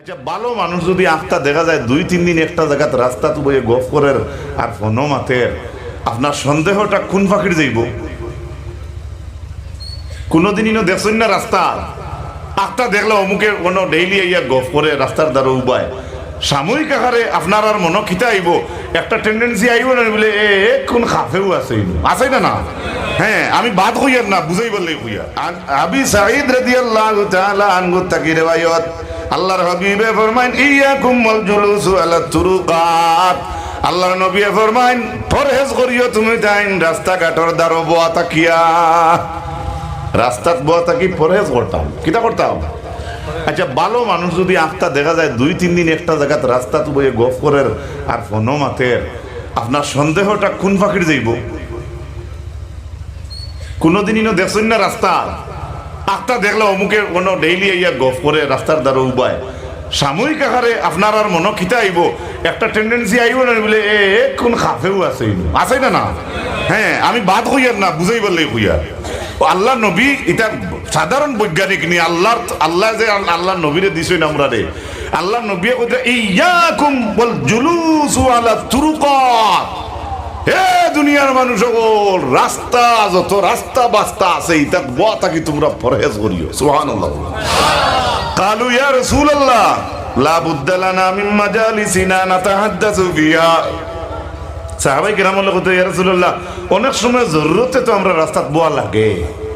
আচ্ছা ভালো মানুষ যদি আখটা দেখা যায়, দুই, তিন দিন একটা জায়গাত রাস্তা তো বইয়ে গফ করের আর ফোনও মাতের, আপনার সন্দেহটা কোন ফাঁকির যাইব? কোনোদিনই না দেখছেন না রাস্তা? আখটা দেখলে অমুকে কোনো ডেইলি ইয়া গফ করে রাস্তার দ্বারা উবায়। সাময়িক আকারে আপনার আর মনে খিতা আইব, একটা টেন্ডেন্সি আইব না বলে, এ কোন খাফেও আছে আছে না না? হ্যাঁ আমি বাদ হইয়ার না বুঝাই বললে হইয়া। আবি সাঈদ রাদিয়াল্লাহু তাআলা আনহু তাকি রিওয়ায়াত আল্লাহর হাবিবে ফরমাইন, ইয়াকুম ওয়াল জুলুসু আলা তুরুকাত। আল্লাহর নবী ফরমাইন, পরহেজ করিও তুমি তাইন রাস্তা ঘাটর দ্বারো বোয়া তাকিয়া। রাস্তাত বোয়া তাকি পরহেজ করতাম। কিটা করতাম? আচ্ছা ভালো মানুষ যদি আখটা দেখা যায়, দুই, তিন দিন একটা জায়গাত রাস্তা তো বইয়ে গফ করের আর ফোনও মাতের, আপনার সন্দেহটা কোন ফাঁকির যাইব? কোনোদিনই না দেখছেন না রাস্তা। আখটা দেখলে অমুকে কোনো ডেইলি ইয়া গফ করে রাস্তার দ্বারা উবায় সাময়িক আকারে আপনার আর মনে খিতা আইব একটা টেন্ডেন্সি আইব না বলে, এ কোন খাফেও আছে। আছে না না? হ্যাঁ আমি বাদ হইয়ার না বুঝাই বললে হইয়া। ও আল্লাহ নবী এটা সাধারণ বৈজ্ঞানিক নি আল্লাহ আল্লাহ যে আল্লাহ নবীরে দিছেন আমরা রে আল্লাহ নবী ইয়াকুম বল জুলুসু আলা তুরুকাত হে দুনিয়ার মানুষ সকল, রাস্তা যত রাস্তা বাস্তা আছে, ইতা দোয়া থাকি তোমরা পরহেজ করিও। সুহান কালু ইয়া রসুল আল্লাহ লা বুদ্দালানা মিন মাজালিসিনা নাতাহাদ্দাসু বিহা। সাহাবাই কিরামের লগত ইয়া রাসূলুল্লাহ, অনেক সময় জরুরতে তো আমরা রাস্তাত বোয়া লাগে।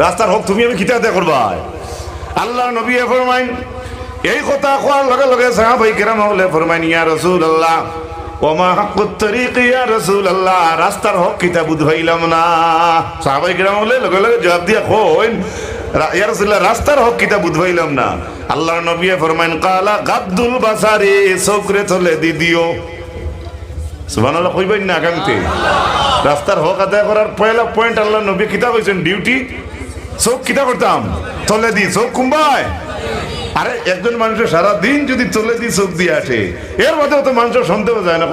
রাস্তার হক তুমি আমি কিতা আদায় করবা? আল্লাহ নবী ফরমাইন, এই কথা কোয়ার লগে লগে সাহাবাই কেরাম হলে ফরমাইন, ইয়া রাসূলুল্লাহ, ওমা হাক্কুত তরিক, ইয়া রাসূলুল্লাহ, রাস্তার হক কিতা বুঝাইলাম না। সাহাবাই কেরাম হলে লগে লগে জবাব দিয়া কইন ইয়া রাসূলুল্লাহ, রাস্তার হক কিতা বুঝাইলাম না। আল্লাহর নবী ফরমাইন, কালা গাদ্দুল বাসারি চোখরে চলে দি দিও। সুবহানাল্লাহ, কইবেন না আগামীতে? রাস্তার হক আদায় করার পয়লা পয়েন্ট আল্লাহ নবী কিতা কইছেন? ডিউটি? চোখ কিতা করতাম? তলে দি, চোখ কুম্বায়। আরে, একজন মানুষের সারা দিন যদি তলে দি, চোখ দিয়ে আসে। এর মধ্যেও তো মানুষের সন্দেহ যায় না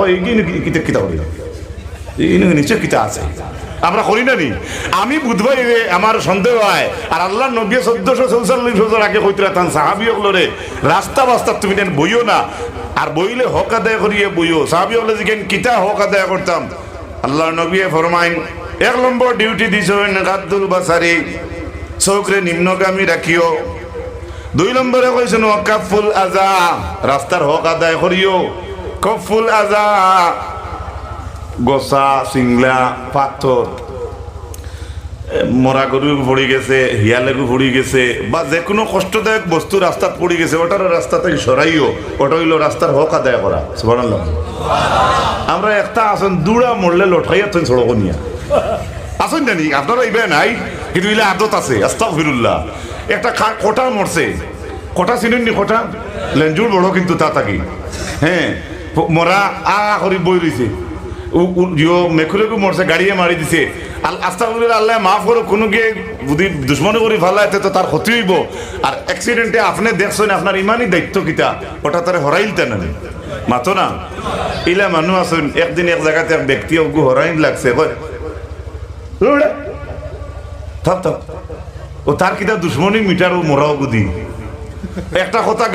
কিতা কিতা করি নিশ্চয় কিতা আছে। আমরা করি না নি। আমি বুধবাই রে আমার সন্দেহ হয়, আর আল্লাহ নবী চোদ্দশো চৌচল্লিশ বছর আগে কইতরা তান সাহাবি হলরে রাস্তা বাস্তা তুমি নেন বইও না। আর বইলে হক আদায় করিয়ে বইও। হলে যেখানে কিতা হক আদায় করতাম? আল্লাহ নবী ফরমাইন, এক নম্বর ডিউটি দিছ গাদ্দুল বাসারি চৌকরে নিম্নগামী রাখিও দুই নম্বরে কইছেন কাফুল আজা। রাস্তার হক আদায় করিও কফুল আজা। গসা সিংলা পাথর মরা গরু পড়ে গেছে হিয়ালেগু পড়ে গেছে, বা যে কোনো কষ্টদায়ক বস্তু রাস্তাত পড়ে গেছে ওটার রাস্তা থেকে সরাইও ওটা হইল রাস্তার হক আদায় করা সুবহানাল্লাহ। আমরা একটা আসন দুড়া মরলে লঠাইয়া তুমি সড়ক নিয়া আসুন জানি, আপনারা ইবে নাই কিন্তু ইলে আদত আছে, আস্তাগফিরুল্লাহ। একটা কোটা মরছে। কোটা চিনেন নি কোটা লেঞ্জুর বড় কিন্তু তা থাকি। হ্যাঁ মরা আ করি বই ইয়ো মেকুরেকু মরছে, গাড়িয়ে মারি দিছে। আস্তাগফিরুল্লাহ, আল্লাহ মাফ করো কোনো গিয়ে যদি দুশ্মনী করে ফালাইতে তো তার ক্ষতি হইব। আর অ্যাক্সিডেন্টে আপনি দেখছেন, আপনার ইমানই দায়িত্ব কিতা? ওটা তারে হরাইলতে না মাতো না? ইলা মানুষ আছেন, একদিন এক জায়গাতে এক ব্যক্তি হরাইন লাগছে। থাক ও তার কিতা দুশ্মনী মিটার ও মরাও একটা কথা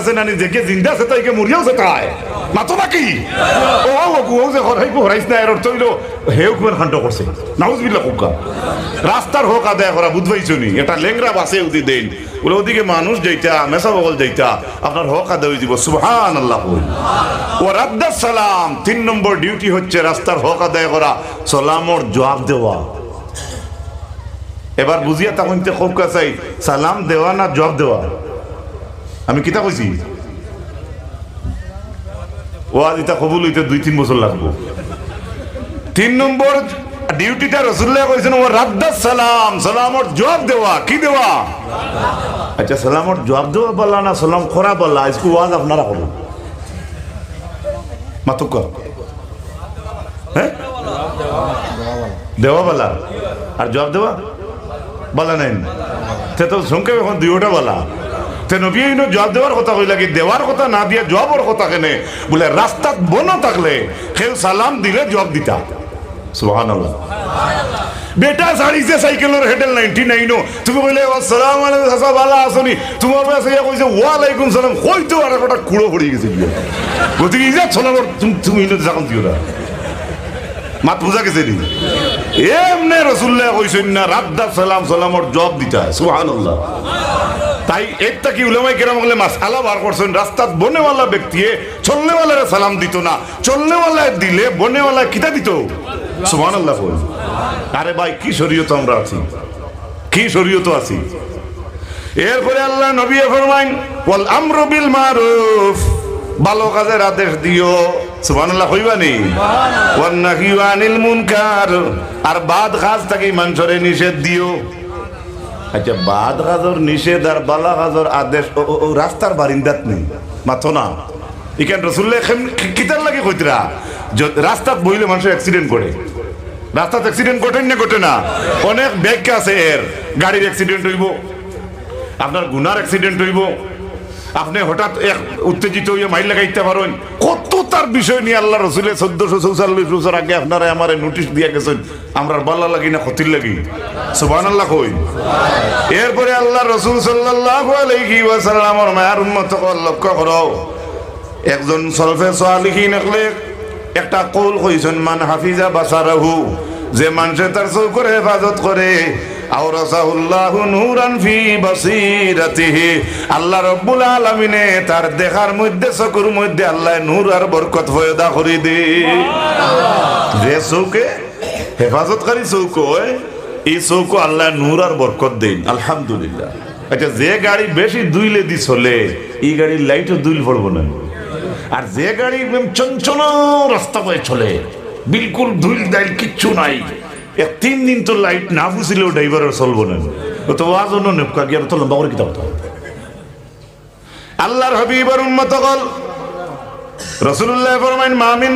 আছে নানি জিন্দা আছে, তাইকে মরিয়াও তাই। মাতো নাকি ও যে হরাই গু হরাইছ না এর অর্থ কুমের করছে নাউজবিল্লাহ কুকা। রাস্তার হোক আদায় করা বুঝবাইছো এটা লেংরা বাসে উদি দেন ওদিকে মানুষ যেটা মেসা বগল যেটা আপনার হক আদায় দিব সুবহান আল্লাহ ও সালাম, তিন নম্বর ডিউটি হচ্ছে রাস্তার হক আদায় করা সালামর জবাব দেওয়া। এবার বুঝিয়া তখন খুব কাছাই সালাম দেওয়া না জব দেওয়া? আমি কিতা কইছি? ও আজ এটা কবুল হইতে দুই তিন বছর লাগবো। তিন নম্বর ডিউটিটা রসুল্লাহ কইছেন ও রাদ্দাস সালাম সালামর জবাব দেওয়া কি দেওয়া আচ্ছা সালামর জবাব দেওয়া বললা না সালাম খরা বললা আজকে ওয়াজ আপনারা করুন মাতুক হ্যাঁ দেওয়া বলা। আর জবাব দেওয়া বলা নাই তে সংক্ষেপ এখন দুইটা বলা। তে নবী জবাব দেওয়ার কথা কইলা কি, দেওয়ার কথা না দিয়ে জবাবর কথা কেনে? বলে রাস্তাত বন থাকলে কেউ সালাম দিলে জবাব দিতা। সুবহানাল্লাহ। বেটা হেডেল তুমি সালাম গেছে গতিকে মাত বুঝা গেছে নি? এমনে রসুল্লাহ কইছেন না রাদ্দা সালাম সালামর জবাব দিতা সুবহানাল্লাহ। তাই একটা কি উলামাই কেরাম বলে মাসালা বার করছেন, রাস্তাত বনেওয়ালা ব্যক্তি চলনেওয়ালারে সালাম দিত না চলনেওয়ালা দিলে বনেওয়ালা কিতা দিত। সুবহানাল্লাহ কই আরে ভাই, কি শরীয়ত আমরা আছি? কি শরীয়ত আছি? এরপরে আল্লাহ নবী ফরমাইন, ওয়াল আমরু বিল মারুফ ভালো কাজের আদেশ দিও। সুবহানাল্লাহ কইবানি ওয়ান নাহিউ আনিল মুনকার। আর বাদ কাজ থেকে মানুষরে নিষেধ দিও। আচ্ছা বাদ গাজর নিষেধ আর বালা গাজর আদেশ ও রাস্তার বারিন্দাত নেই। মাথো না। ইখান রসুল্লাহ কিতার লাগে কইতরা? রাস্তাত বইলে মানুষের অ্যাক্সিডেন্ট করে। রাস্তাত অ্যাক্সিডেন্ট ঘটে না ঘটে না। অনেক ব্যাখ্যা আছে এর। গাড়ির অ্যাক্সিডেন্ট হইব। আপনার গুনার অ্যাক্সিডেন্ট হইব। আপনি হঠাৎ এক উত্তেজিত হইয়া মাইল লাগাইতে পারেন। কত তার বিষয় নিয়ে আল্লাহ রসুলের চোদ্দশো চৌচল্লিশ বছর আগে আপনারা আমার নোটিশ দিয়া গেছেন আমরা বাল্লা লাগি না, ক্ষতির লাগি। সুবান আল্লাহ কই এরপরে আল্লাহ রসুল সাল্লাল্লাহু আলাইহি ওয়াসাল্লামর মায়ার উম্মত লক্ষ্য করো। একজন সলফে সালিহিন একলে একটা কৌল কইছেন, মান হাফিজা বাসারাহু যে মানুষে তার চৌকর হেফাজত করে আল্লাহ রাব্বুল আলামিনে তার দেখার মধ্যে চকুর মধ্যে আল্লাহ নূর আর বরকত পয়দা করে দে। যে চৌকে হেফাজতকারী চৌক এই চৌক আল্লাহ নূর আর বরকত দেন। আলহামদুলিল্লাহ। আচ্ছা যে গাড়ি বেশি দুইলে দি চলে এই গাড়ির লাইটও দুইল পড়ব না। আর যে গাড়ি চঞ্চল রাস্তা পায়ে চলে বিলকুল ধুইল দাইল কিচ্ছু নাই। এক তিন দিন তো লাইট না বুঝিলেও ড্রাইভারের চলবো না তো আজ অন্য নেপকা গিয়ে তো লম্বা করে কিতাব আল্লাহর হাবিবার উন্মত ফরমাইন মামিন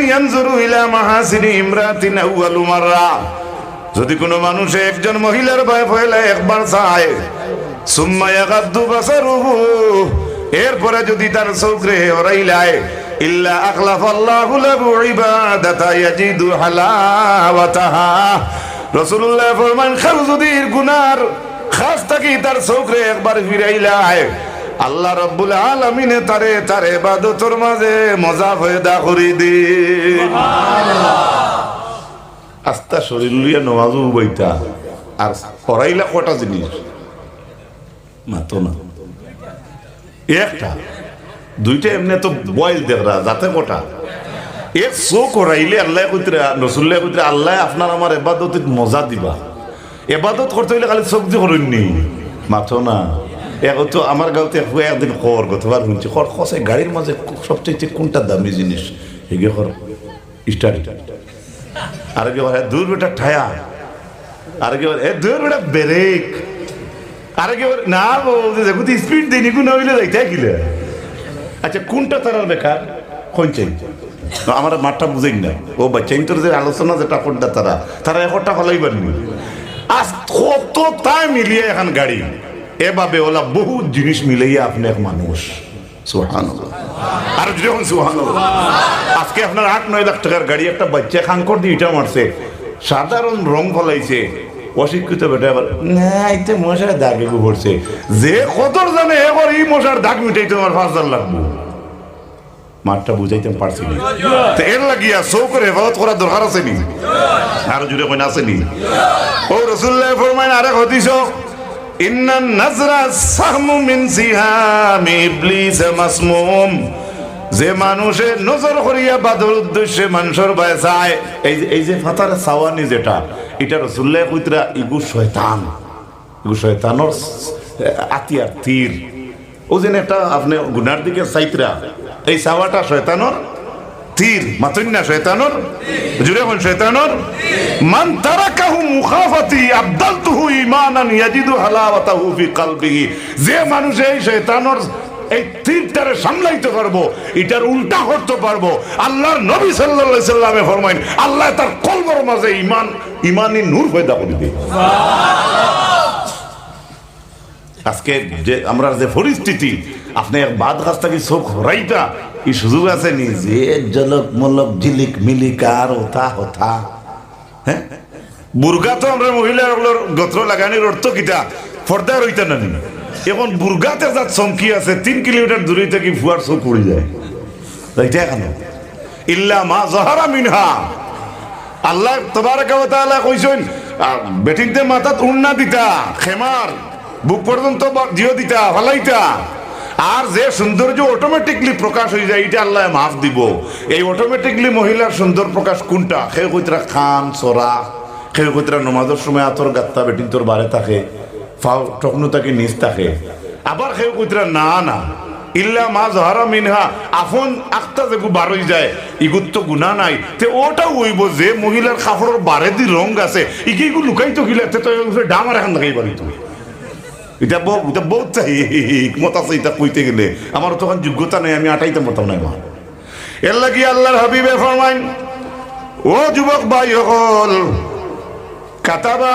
ইয়ানজুরু ইলা মাহাসিনি ইমরাতিন আউয়ালু যদি কোনো মানুষ একজন মহিলার ভয় ফয়লা একবার চায়, সুম্মা ইয়াগাদ্দু বাসারুহু এরপরে যদি তার চৌকরে ওরাইলায় ইল্লা আখলাফ আল্লাহু লাহু ইবাদাতা ইয়াজিদু হালাওয়াতাহা। রাসূলুল্লাহ ফরমান যদি গুনার খাস থাকি তার চৌকরে একবার ফিরাইলায়। আল্লাহ রব্বুল আলামিনে তারে, তার ইবাদতর মাঝে মজা ফয়দা করি দিন। আস্তা শরীর লইয়া নমাজও বইতা। আর পড়াইলা কটা জিনিস? মাতো না। একটা। দুইটা এমনি তো বয়েল দেখরা যাতে কটা এ শো করাইলে আল্লাহ কইতরা নসুল্লাহ কইতরা, আল্লাহ আপনার আমার এবাদত মজা দিবা। এবাদত করতে হইলে খালি দিয়ে করেননি মাথো না। তো আমার গাঁতে একদিন কর গতবার শুনছি কর খসে গাড়ির মাঝে সবচেয়ে কোনটা দামি জিনিস এগে কর স্টার্ট আর কি বলে দূর বেটা ঠায়া। আর কি বলে এ দূর বেটা ব্রেক আর কি না বলতে দেখো স্পিড দিই, নিকু না হইলে যাইতে গিলে আচ্ছা কোনটা তারার বেকার? কোন কোনছে আমার মাঠটা বুঝেই না ও বাচ্চা ইন্তর যে আলোচনা যেটা কোনটা তারা তারা একটা ফলাই পারেনি আজ কত তাই মিলিয়ে এখন গাড়ি। এভাবে ওলা বহুত জিনিস মিলাইয়া আপনি এক মানুষ। সুবহানাল্লাহ। আর যদি এখন সুবহানাল্লাহ। আজকে আপনার আট নয় লাখ টাকার গাড়ি একটা বাচ্চা খাঙ্কর দিয়ে ইটা মারছে। সাধারণ রং ফলাইছে। অশিক্ষিত বেটা মশার দাগ এগু পড়ছে। যে কতর জানে এবার এই মশার দাগ মিটাইতে আমার পাঁচ হাজার লাগবে। মাঠটা বুঝাইতে পারছি না। তো এর লাগিয়া চৌকরে হেফাজত করার দরকার আছে নি? আর জুড়ে কইনা আছে নি? ও রসুল্লাহ ফরমাইন আরেক ইন্না নাজরা সাহমু মিন সিহামি ইবলিস মাসমুম। যে মানুষে নজর করিয়া বাদর উদ্দেশ্যে মানুষের ভয় চায় এই যে ফাতার সাওয়ানি যেটা এটা রসুল্লাহ কইতরা, ইগু শয়তান। ইগু শয়তানর আতিয়ার তীর। ও যেন একটা আপনি গুনার দিকে চাইতরা, এই সাওয়াটা শয়তানর তীর মাতুন না শয়তানর, জুড়ে কোন শয়তানর, মান তারাকাহু মুখাফাতি আবদালতুহু ঈমানান ইয়াজিদু হালাওয়াতাহু ফি কলবিহি। যে মানুষ এই শয়তানর এই তীরটারে সামলাইতে পারব, এটার উল্টা করতে পারব। আল্লাহর নবী সাল্লাল্লাহু সাল্লামে ফরমাইন, আল্লাহ তার কলবর মাঝে ইমান ইমানি নূর পয়দা করে দিবে। আজকে যে আমরা যে পরিস্থিতি, আপনি এক বাদ গাছ থেকে চোখ হরাইটা এই সুযোগ আছে নি? যে জলক মলক ঝিলিক মিলিক আর হতা হতা হ্যাঁ? বুর্গা তো আমরা মহিলাগুলোর গোত্র লাগানির অর্থ কিটা পর্দা রইতে নি। এখন বুর্গাতে যা চমকি আছে, তিন কিলোমিটার দূরে থেকে ফুয়ার চোখ পড়ে যায়। এইটা কেন? ইল্লা মা জহারা মিনহা। আল্লাহ তবারকা ওয়া তাআলা কইছেন বেটিনতে মাথাত উন্না দিতা, খেমার, বুক পর্যন্ত জিও দিতা, ফালাইতা। আর যে সৌন্দর্য অটোমেটিকলি প্রকাশ হয়ে যায়, এটা আল্লাহ মাফ দিব। এই অটোমেটিকলি মহিলার সুন্দর প্রকাশ কোনটা? সে কইতরা খান সরা সে কইতরা নমাজের সময় আতর গাত্তা বেটিন তোর বারে থাকে। টকনু তাকে নিচ থাকে। আবার সে কইতরা না না। ইল্লা মা জহারা মিনহা, আফন আখতা যেগু বারই যায়, ইগুত তো গুণা নাই। তে ওটা হইব যে মহিলার কাপড়ের বারে দি রং আছে ইকে ইগু লুকাই তো গিলা তে তো ডামার এখন লাগাই পারি তুমি এটা বউ এটা বহুত চাই মত আছে এটা কইতে গেলে। আমার তখন যোগ্যতা নেই, আমি আটাইতে মতাম নাই মা। এর লাগি আল্লাহর হাবিবে ফরমাইন, ও যুবক ভাই হল কাতাবা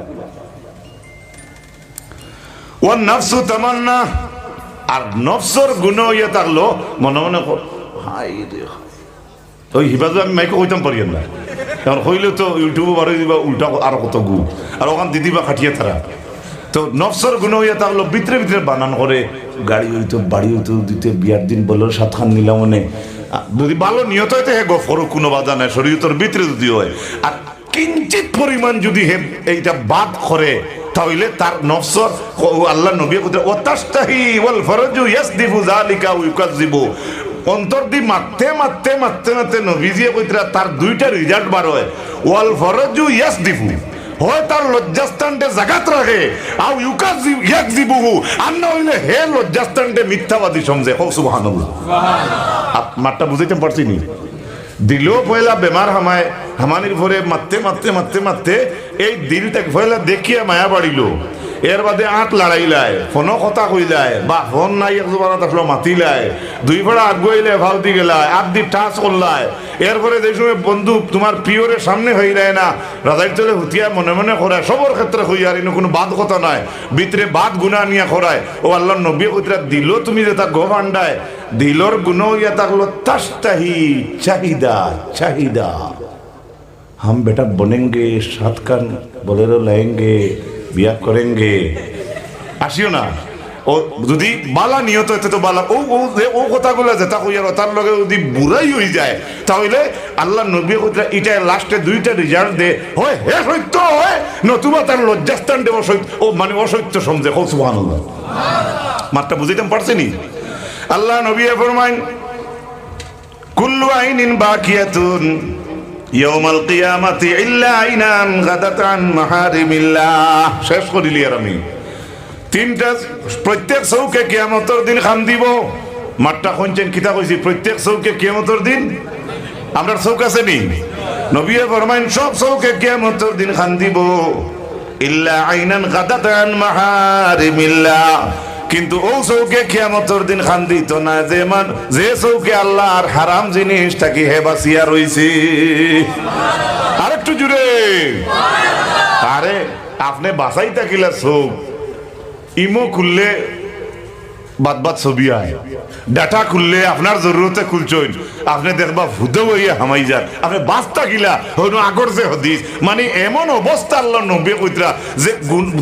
ও নফসু তামান্না। আর নফসর গুণ ইয়ে থাকল, মনে মনে হাই রে। ওই হিবাজু আমি মাইকে কইতাম পারি না। এখন কইলে তো ইউটিউবে বারো দিবা, উল্টা আর কত গু আর ওখান দিদি বা খাটিয়ে তারা তো নফসর গুণ ইয়ে থাকল, ভিতরে ভিতরে বানান করে, গাড়ি হইতো, বাড়ি হইতো, দিতে বিয়ার দিন বলল সাত খান নিলাম মানে যদি ভালো নিয়ত হইতে হে গফর, কোনো বাধা নাই, শরীয়তর ভিতরে যদি হয়। আর কিঞ্চিত পরিমাণ যদি হে এইটা বাদ করে তাহলে তার নফসর ও আল্লাহ নবী কোথায় ওতাস্তাহি ওয়াল ফরজু ইয়াসদিফু যালিকা ইউকাযযিবু অন্তর দি মারতে মারতে মারতে মারতে নবীজিয়ে কইতরা তার দুইটা রিজাল্ট বার হয়। ওয়াল ফরজু ইয়াসদিফু। হয় তার লজ্জাস্থানটে জাগাত রাখে আও ইউকাযযিব ইয়াকযিবুহু। আর না হইলে হে লজ্জাস্থানটে মিথ্যাবাদী সমঝে। হো সুবহানাল্লাহ। আপ- মারটা বুঝাইতে পারছি নি দিলেও পয়লা বেমার হামায় হামানির ভরে মারতে মারতে মারতে মারতে এই দিলটাকে পয়লা দেখিয়া মায়া বাড়িল। এর বাদে আট লড়াইলায়, ফোনও কথা কইলায়, বা ফোন নাই এক একজোবার আসলো মাতিলায়। দুই ফোড়া আগুয়াইলে ভালতি গেলায়, আট দি টাচ করলায় এরপরে যে সময় বন্ধু তোমার পিওরের সামনে যায় না রাজাইর চলে হুতিয়া মনে মনে করায় সবর ক্ষেত্রে হই আর ইনো কোনো বাদ কথা নাই। ভিতরে বাদ গুণা নিয়ে করায় ও আল্লাহ নবী কইতরা দিল তুমি যে তা গো ভান্ডায় দিলর গুণ ইয়া থাকল তাস্তাহি, চাহিদা চাহিদা। हम बेटा बनेंगे सात कान बोलेरो लाएंगे বিয়া করেঙ্গে আসিও না ও যদি বালা নিয়ত হইতে তো বালা ও ও যে ও কথাগুলো যেটা কইয়ার তার লগে যদি বুড়াই হয়ে যায় তাহলে আল্লাহ নবী কইরা এটা লাস্টে দুইটা রেজাল্ট দে হয় হে সত্য হয় নতুবা তার লজ্জাস্থান দেব সত্য ও মানে অসত্য সমঝে হোক সুবহানাল্লাহ মাত্রা বুঝিতে পারছেনি আল্লাহ নবী ফরমাইন কুল্লু আইনিন বাকিয়াতুন ইয়াউমাল কিয়ামাতি ইল্লা আইনান গাদাত আন মাহারিমিল্লাহ। শেষ করিলি আর আমি। তিনটা, প্রত্যেক চৌকে কিয়ামতর দিন খান দিব। মাঠটা শুনছেন, কিতা কইছি? প্রত্যেক চৌকে কিয়ামতর দিন? আমরা চৌক আছে নি? নবিয়ে ফরমাইন, সব চৌকে কিয়ামতর দিন খান দিব। ইল্লা আইনান গাদাত আন মাহারিমিল্লাহ। কিন্তু ও চৌকে কিয়ামতর দিন খান দিত না যে মান যে চৌকে আল্লাহ আর হারাম জিনিসটা কি হে বাসিয়া আর একটু জুড়ে। আরে, আপনি বাসাই থাকিলা চৌক? ইমো খুললে বাদ বাদ ছবি আয় ডাটা খুললে আপনার জরুরতে খুলছইন আপনি দেখবা ভূতে হইয়া হামাই যান আপনি বাস্তা গিলা হইনো আগর যে হদিস মানে এমন অবস্থা আল্লাহ নব্বে কইতরা যে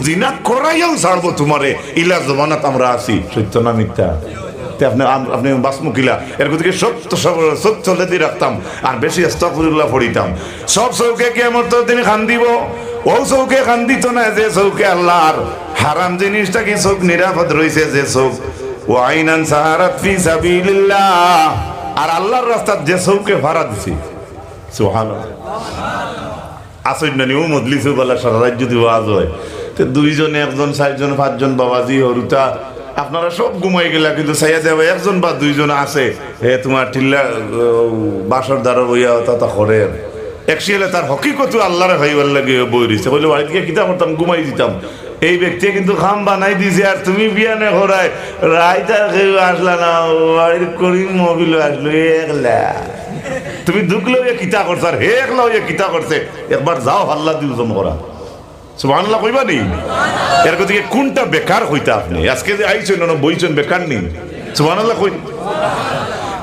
জিনা করাইয়াও ছাড়বো তোমারে ইলা জমানাত আমরা আছি। সত্য না মিথ্যা? আপনি আপনি বাসমুকিলা এর গতিকে সত্য সত্য লেদি রাখতাম আর বেশি আস্তাকুরুল্লাহ পড়িতাম সব চৌকে কেমন তিনি খান দিব ও চৌকে খান দিত না যে চৌকে আল্লাহর হারাম জিনিসটা কি চোখ নিরাপদ রয়েছে যে চোখ ও আইনান সাহারাত ফি সাবিলিল্লাহ। আর আল্লাহর রাস্তার যে চৌকে ভাড়া দিছি। সুবহানাল্লাহ। আসই না নিও মজলিসে বলা সারা রাত যদি ওয়াজ হয়, তো দুইজন, একজন, চারজন, পাঁচজন বাবাজি হরুতা আপনারা সব ঘুমাই গেলা, কিন্তু সাইয়া দেওয়া একজন বা দুইজন আছে, হে তোমার টিল্লা বাসর দ্বারা বইয়া তা করে। একশিয়ালে তার হকিকত আল্লাহরে ভাইবার লাগে, বই দিছে বলে বাড়িতে করতাম ঘুমাই দিতাম। এই ব্যক্তি কিন্তু খাম বানাই দিছে আর তুমি বিয়ানে হরাই রাইতার কেউ আসলা না বাড়ির করিম মবিল আসলো একলা। তুমি ঢুকলো ইয়ে কিতা করছে আর হে একলা ইয়ে কিতা করছে? একবার যাও, হাল্লা দিও জম করা। সুবহানাল্লাহ কইবা নি এর গতিকে কোনটা বেকার হইতা আপনি? আজকে যে আইছেন না বইছেন, বেকার নি সুবহানাল্লাহ কই।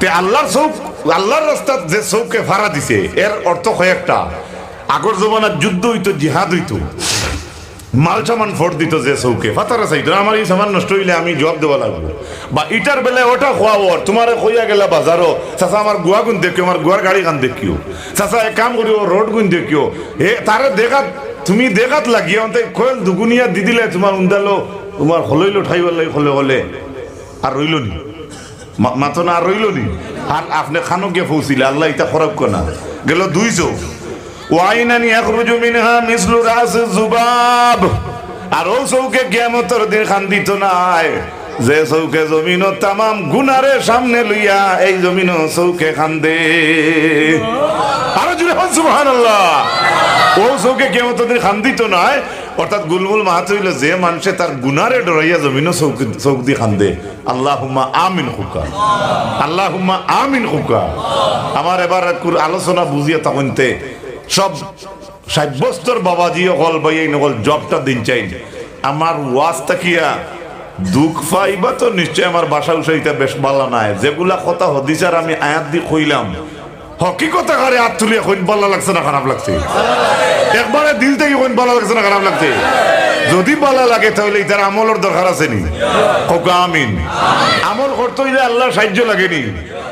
তে আল্লাহর চৌক আল্লাহর রাস্তাত যে চৌকে ভাড়া দিছে, এর অর্থ কয়েকটা। আগর জমানার যুদ্ধ হইতো, জিহাদ হইতো। মাল সামান ফোট দিত যে চৌকে। ফাতারা চাইতো আমার এই সামান নষ্ট হইলে আমি জবাব দেওয়া লাগবো। বা ইটার বেলায় ওটা খোয়াবো তোমার কইয়া গেলা বাজারও চাচা আমার গুয়া গুণ দেখিও আমার গুয়ার গাড়ি গান দেখিও। চাচা এক কাম করিও রোড গুণ দেখিও, হে তারে দেখাত, তুমি দেখাত লাগিয়ে অন্তে কয়েল দুগুনিয়া দি দিলে তোমার উন্দালো তোমার হলইলো ঠাইবার লাগে হলে হলে আর রইল নি? মা- মাতো না আর রইল নি? আর আপনি খানো গিয়ে আল্লাহ ইটা খরাব না গেল দুইশো ওয়াইনানি ইয়াখরুজু মিনহা মিসলু রাস জুবাব। আর ও চৌকে কিয়ামতের দিন খান্দিত নাই। যে চৌকে জমিন তামাম গুনারে সামনে লইয়া এই জমিন চৌকে খান্দে আরও জুড়ে হন সুবহানাল্লাহ। ও চৌকে কিয়ামতের দিন খান্দিত নাই। অর্থাৎ গুলগুল মাহাত হইল যে মানুষে তার গুনারে ডরাইয়া জমিন চৌক দি। খান্দে আল্লাহ আমিন হুকা আল্লাহ আমিন হুকা আমার এবার আলোচনা বুঝিয়ে তখনতে সব সাব্যস্তর বাবাজি অকল বা এই নকল জবটা দিন চাই। আমার ওয়াজ তাকিয়া দুঃখ পাইবা তো নিশ্চয় আমার বাসা উসাইতে বেশ বালা নাই। যেগুলা কথা হদিসার আমি আয়াত দি কইলাম। ভালো লাগছে না লাগছে। দিল ভালো লাগছে না লাগছে। যদি ভালো লাগে আমল করতে হইলে আল্লাহ সাহায্য লাগেনি।